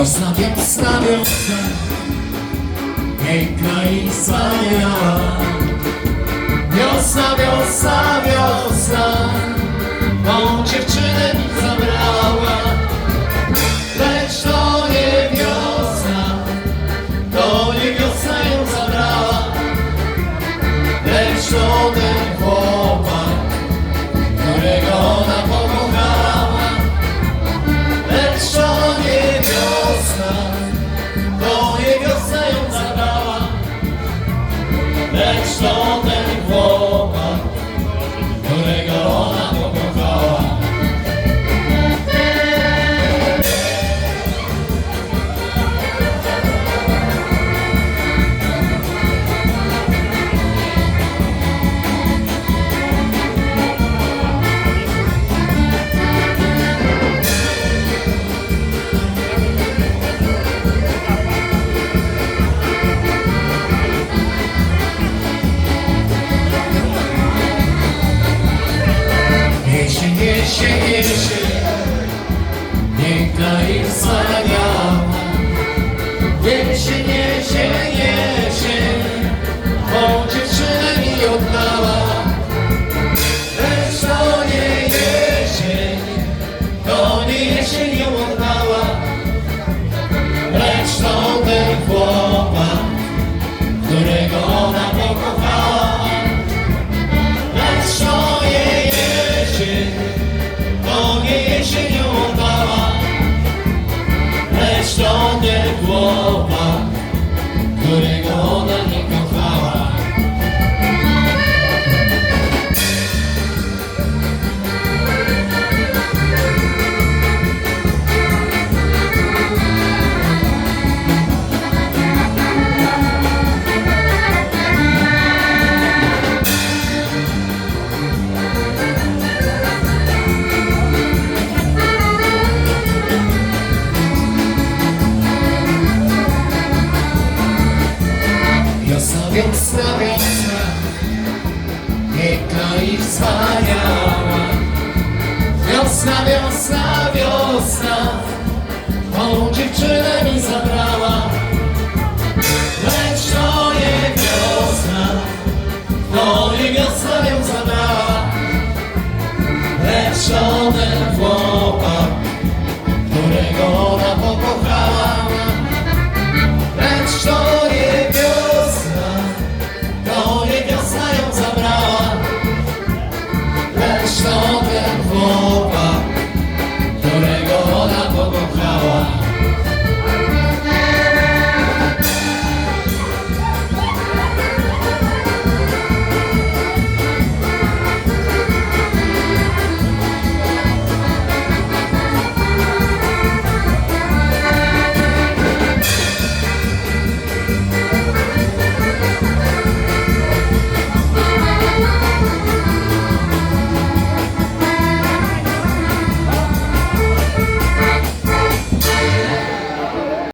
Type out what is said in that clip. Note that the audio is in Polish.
Wiosna, piękna wiosna, piękna i wspaniała. Wiosna, wiosna, wiosna, tą dziewczynę and snow ще гірше, нехай і Więc nowicna, piękna i wspaniała. Wiosna, wiosna, wiosna, tą dziewczynę mi zabrała. Lecz to nie wiosna, to nie wiosna ją zabrała. Lecz one chłopak, którego